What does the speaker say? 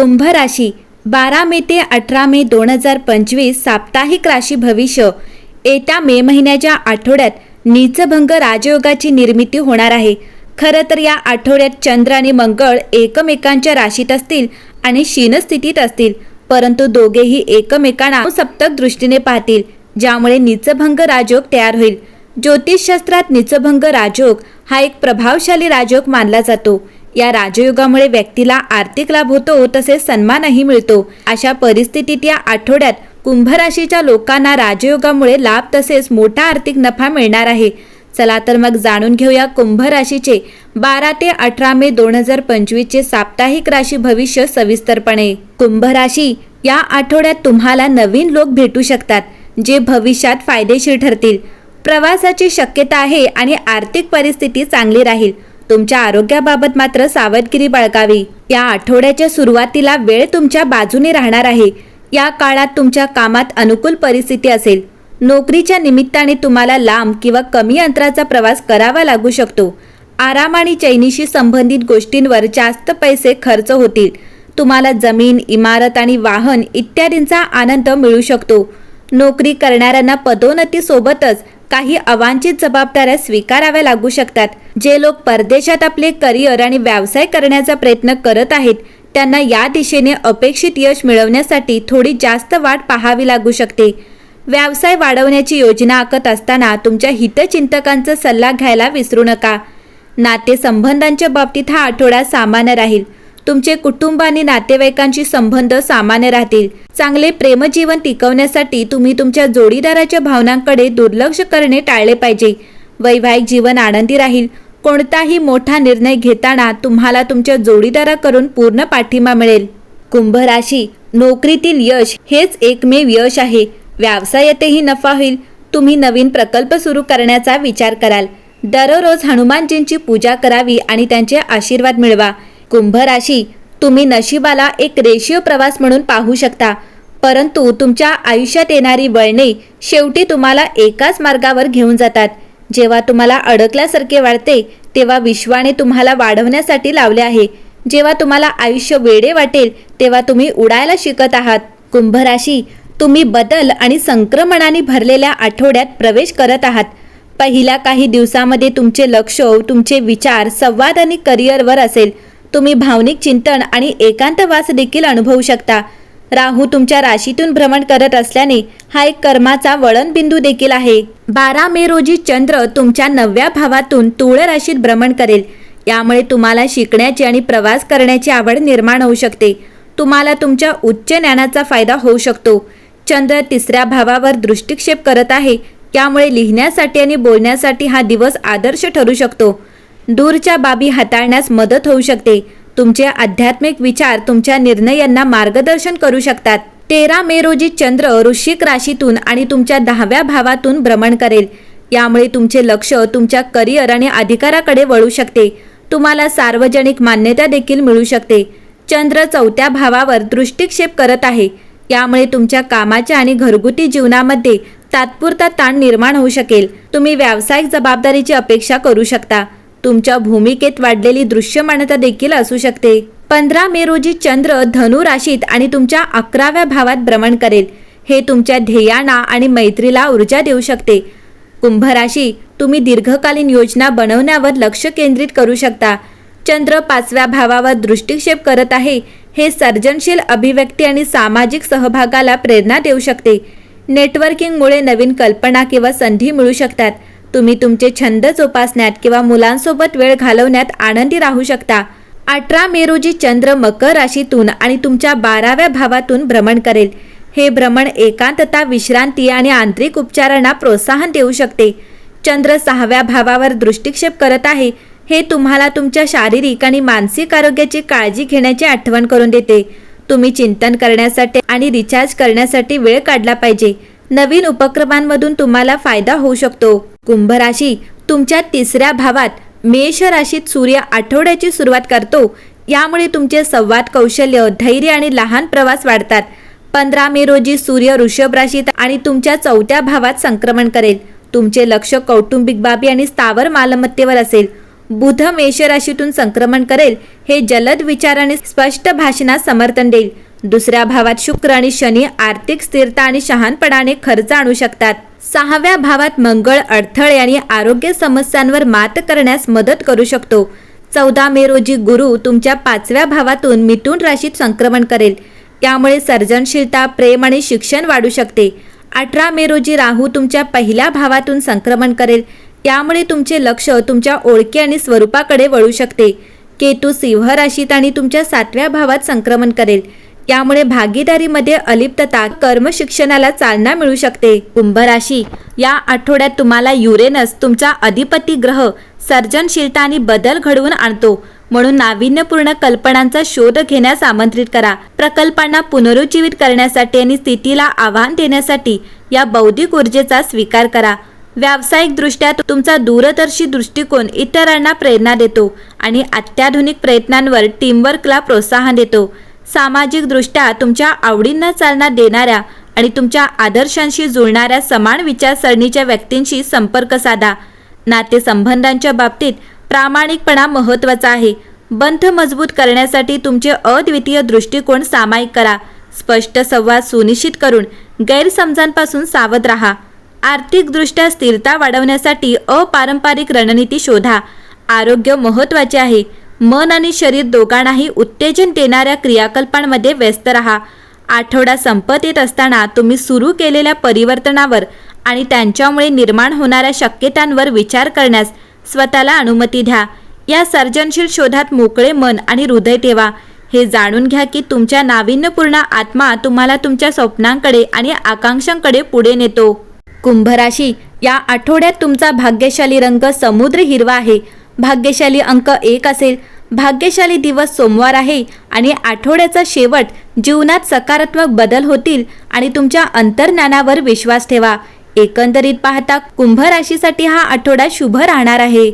कुंभ राशी बारा मे ते अठरा मे दोन हजार पंचवीस साप्ताहिक राशी भविष्य. येत्या मे महिन्याच्या आठवड्यात नीचभंग राजयोगाची निर्मिती होणार आहे. खरं तर या आठवड्यात चंद्र आणि मंगळ एकमेकांच्या राशीत असतील आणि शीनस्थितीत असतील परंतु दोघेही एकमेकांना सप्तक दृष्टीने पाहतील ज्यामुळे नीचभंग राजयोग तयार होईल. ज्योतिषशास्त्रात नीचभंग राजयोग हा एक प्रभावशाली राजयोग मानला जातो. या राजयोगामुळे व्यक्तीला आर्थिक लाभ होतो तसेच सन्मानही मिळतो. अशा परिस्थितीत या आठवड्यात कुंभ राशीच्या लोकांना राजयोगामुळे लाभ तसेच मोठा आर्थिक नफा मिळणार आहे. चला तर मग जाणून घेऊया कुंभ राशीचे बारा ते अठरा मे दोन हजार पंचवीसचे साप्ताहिक राशी भविष्य सविस्तरपणे. कुंभ राशी या आठवड्यात तुम्हाला नवीन लोक भेटू शकतात जे भविष्यात फायदेशीर ठरतील. प्रवासाची शक्यता आहे आणि आर्थिक परिस्थिती चांगली राहील. तुमच्या आरोग्याबाबत मात्र सावधगिरी बाळगावी. या आठवड्याच्या सुरुवातीला वेळ तुमच्या बाजूने राहणार आहे. या काळात तुमच्या कामात अनुकूल परिस्थिती असेल. नोकरीच्या निमित्ताने तुम्हाला लांब किंवा कमी अंतराचा प्रवास करावा लागू शकतो. आराम आणि चैनीशी संबंधित गोष्टींवर जास्त पैसे खर्च होतील. तुम्हाला जमीन इमारत आणि वाहन इत्यादींचा आनंद मिळू शकतो. नोकरी करणाऱ्यांना पदोन्नती सोबतच काही अवांछित जबाबदाऱ्या स्वीकाराव्या लागू शकतात. जे लोक परदेशात आपले करिअर आणि व्यवसाय करण्याचा प्रयत्न करत आहेत त्यांना या दिशेने अपेक्षित यश मिळवण्यासाठी थोडी जास्त वाट पाहावी लागू शकते. व्यवसाय वाढवण्याची योजना आखत असताना तुमच्या हितचिंतकांचा सल्ला घ्यायला विसरू नका. नातेसंबंधांच्या बाबतीत हा आठवडा सामान्य राहील. तुमचे कुटुंब आणि नातेवाईकांशी संबंध सामान्य राहतील. चांगले प्रेमजीवन टिकवण्यासाठी तुम्ही तुमच्या जोडीदाराच्या भावनांकडे दुर्लक्ष करणे टाळले पाहिजे. वैवाहिक जीवन आनंदी राहील. कोणताही मोठा निर्णय घेताना तुम्हाला तुमच्या जोडीदाराकडून पूर्ण पाठिंबा मिळेल. कुंभ राशी नोकरीतील यश हेच एकमेव यश आहे. व्यवसायातही नफा होईल. तुम्ही नवीन प्रकल्प सुरू करण्याचा विचार कराल. दररोज हनुमानजींची पूजा करावी आणि त्यांचे आशीर्वाद मिळवा. कुंभ राशी तुम्ही नशिबाला एक रेषीय प्रवास म्हणून पाहू शकता. परंतु तुमच्या आयुष्यात येणारी वळणे शेवटी तुम्हाला एकाच मार्गावर घेऊन जातात. जेव्हा तुम्हाला अडकल्यासारखे वाटते तेव्हा विश्वाने तुम्हाला वाढवण्यासाठी लावले आहे. जेव्हा तुम्हाला आयुष्य वेडे वाटेल तेव्हा तुम्ही उडायला शिकत आहात. कुंभ राशी तुम्ही बदल आणि संक्रमणाने भरलेल्या आठवड्यात प्रवेश करत आहात. पहिल्या काही दिवसामध्ये तुमचे लक्ष तुमचे विचार संवाद आणि करिअरवर असेल. तुम्ही भावनिक चिंतन आणि एकांतवास देखील अनुभवू शकता. राहू तुमच्या राशीतून भ्रमण करत असल्याने हा एक कर्माचा वळण बिंदू देखील आहे. बारा मे रोजी चंद्र तुमच्या नवव्या भावातून तुळ राशीत भ्रमण करेल. यामुळे तुम्हाला शिकण्याची आणि प्रवास करण्याची आवड निर्माण होऊ शकते. तुम्हाला तुमच्या उच्च ज्ञानाचा फायदा होऊ शकतो. चंद्र तिसऱ्या भावावर दृष्टिक्षेप करत आहे. यामुळे लिहिण्यासाठी आणि बोलण्यासाठी हा दिवस आदर्श ठरू शकतो. दूरच्या बाबी हाताळण्यास मदत होऊ शकते. तुमचे आध्यात्मिक विचार तुमच्या निर्णयांना मार्गदर्शन करू शकतात. तेरा मे रोजी चंद्र वृश्चिक राशीतून आणि तुमच्या दहाव्या भावातून भ्रमण करेल. यामुळे तुमचे लक्ष तुमच्या करिअर आणि अधिकाराकडे वळू शकते. तुम्हाला सार्वजनिक मान्यता देखील मिळू शकते. चंद्र चौथ्या भावावर दृष्टिक्षेप करत आहे. यामुळे तुमच्या कामाच्या आणि घरगुती जीवनामध्ये तात्पुरता ताण निर्माण होऊ शकेल. तुम्ही व्यावसायिक जबाबदारीची अपेक्षा करू शकता. तुमच्या भूमिकेत वाढलेली दृश्यमानता देखील असू शकते. पंधरा मे रोजी चंद्र धनु राशीत आणि तुमच्या अकराव्या भावात भ्रमण करेल. हे तुमच्या ध्येयांना आणि मैत्रीला ऊर्जा देऊ शकते. कुंभ राशी तुम्ही दीर्घकालीन योजना बनवण्यावर लक्ष केंद्रित करू शकता. चंद्र पाचव्या भावावर दृष्टिक्षेप करत आहे. हे सर्जनशील अभिव्यक्ती आणि सामाजिक सहभागाला प्रेरणा देऊ शकते. नेटवर्किंगमुळे नवीन कल्पना किंवा संधी मिळू शकतात. तुम्ही तुमचे छंद जोपासण्यात किंवा मुलांसोबत वेळ घालवण्यात आनंदी राहू शकता. अठरा मे रोजी चंद्र मकर राशीतून आणि तुमच्या बाराव्या भावातून भ्रमण करेल. हे भ्रमण एकांतता विश्रांती आणि आंतरिक उपचारांना प्रोत्साहन देऊ शकते. चंद्र सहाव्या भावावर दृष्टिक्षेप करत आहे. हे तुम्हाला तुमच्या शारीरिक आणि मानसिक आरोग्याची काळजी घेण्याची आठवण करून देते. तुम्ही चिंतन करण्यासाठी आणि रिचार्ज करण्यासाठी वेळ काढला पाहिजे. नवीन उपक्रमांमधून तुम्हाला फायदा होऊ शकतो. कुंभ राशी तुमच्या तिसऱ्या भावात मेष राशीत सूर्य आठवड्याची सुरुवात करतो. यामुळे तुमचे संवाद कौशल्य धैर्य आणि लहान प्रवास वाढतात. पंधरा मे रोजी सूर्य वृषभ राशीत आणि तुमच्या चौथ्या भावात संक्रमण करेल. तुमचे लक्ष कौटुंबिक बाबी आणि स्थावर मालमत्तेवर असेल. बुध मेष राशीतून संक्रमण करेल हे जलद विचाराने स्पष्ट भाषणात समर्थन देईल. दुसऱ्या भावात शुक्र आणि शनी आर्थिक स्थिरता आणि शहाणपणाने खर्च आणू शकतात. सहाव्या भावात मंगळ अडथळे आणि आरोग्य समस्यांवर मात करण्यास मदत करू शकतो. चौदा मे रोजी गुरु तुमच्या पाचव्या भावातून मिथुन राशीत संक्रमण करेल. त्यामुळे सर्जनशीलता प्रेम आणि शिक्षण वाढू शकते. अठरा मे रोजी राहू तुमच्या पहिल्या भावातून संक्रमण करेल. त्यामुळे तुमचे लक्ष तुमच्या ओळखी आणि स्वरूपाकडे वळू शकते. केतू सिंह राशीत आणि तुमच्या सातव्या भावात संक्रमण करेल. त्यामुळे भागीदारीमध्ये अलिप्तता कर्म शिक्षणाला चालना मिळू शकते. कुंभ राशी या आठवड्यात तुम्हाला युरेनस तुमचा अधिपती ग्रह सर्जनशीलता आणि बदल घडवून आणतो. म्हणून नाविन्यपूर्ण कल्पनांचा शोध घेण्यास आमंत्रित करा. प्रकल्पांना पुनरुज्जीवित करण्यासाठी आणि स्थितीला आव्हान देण्यासाठी या बौद्धिक ऊर्जेचा स्वीकार करा. व्यावसायिकदृष्ट्या तुमचा दूरदर्शी दृष्टिकोन इतरांना प्रेरणा देतो आणि अत्याधुनिक प्रयत्नांवर टीमवर्कला प्रोत्साहन देतो. सामाजिकदृष्ट्या तुमच्या आवडींना चालना देणाऱ्या आणि तुमच्या आदर्शांशी जुळणाऱ्या समान विचारसरणीच्या व्यक्तींशी संपर्क साधा. नातेसंबंधांच्या बाबतीत प्रामाणिकपणा महत्त्वाचा आहे. बंध मजबूत करण्यासाठी तुमचे अद्वितीय दृष्टिकोन सामायिक करा. स्पष्ट संवाद सुनिश्चित करून गैरसमजांपासून सावध राहा. आर्थिकदृष्ट्या स्थिरता वाढवण्यासाठी अपारंपरिक रणनीती शोधा. आरोग्य महत्त्वाचे आहे. मन आणि शरीर दोघांनाही उत्तेजन देणाऱ्या क्रियाकल्पांमध्ये व्यस्त राहा. आठवडा संपत येत असताना तुम्ही सुरू केलेल्या परिवर्तनावर आणि त्यांच्यामुळे निर्माण होणाऱ्या शक्यतांवर विचार करण्यास स्वतःला अनुमती द्या. या सर्जनशील शोधात मोकळे मन आणि हृदय ठेवा. हे जाणून घ्या की तुमच्या नाविन्यपूर्ण आत्मा तुम्हाला तुमच्या स्वप्नांकडे आणि आकांक्षांकडे पुढे नेतो. कुंभराशी या आठवड्यात तुमचा भाग्यशाली रंग समुद्र हिरवा आहे. भाग्यशाली अंक एक असेल. भाग्यशाली दिवस सोमवार आहे आणि आठवड्याचा शेवट जीवनात सकारात्मक बदल होतील आणि तुमच्या अंतर्ज्ञानावर विश्वास ठेवा. एकंदरीत पाहता कुंभ राशीसाठी हा आठवडा शुभ राहणार आहे.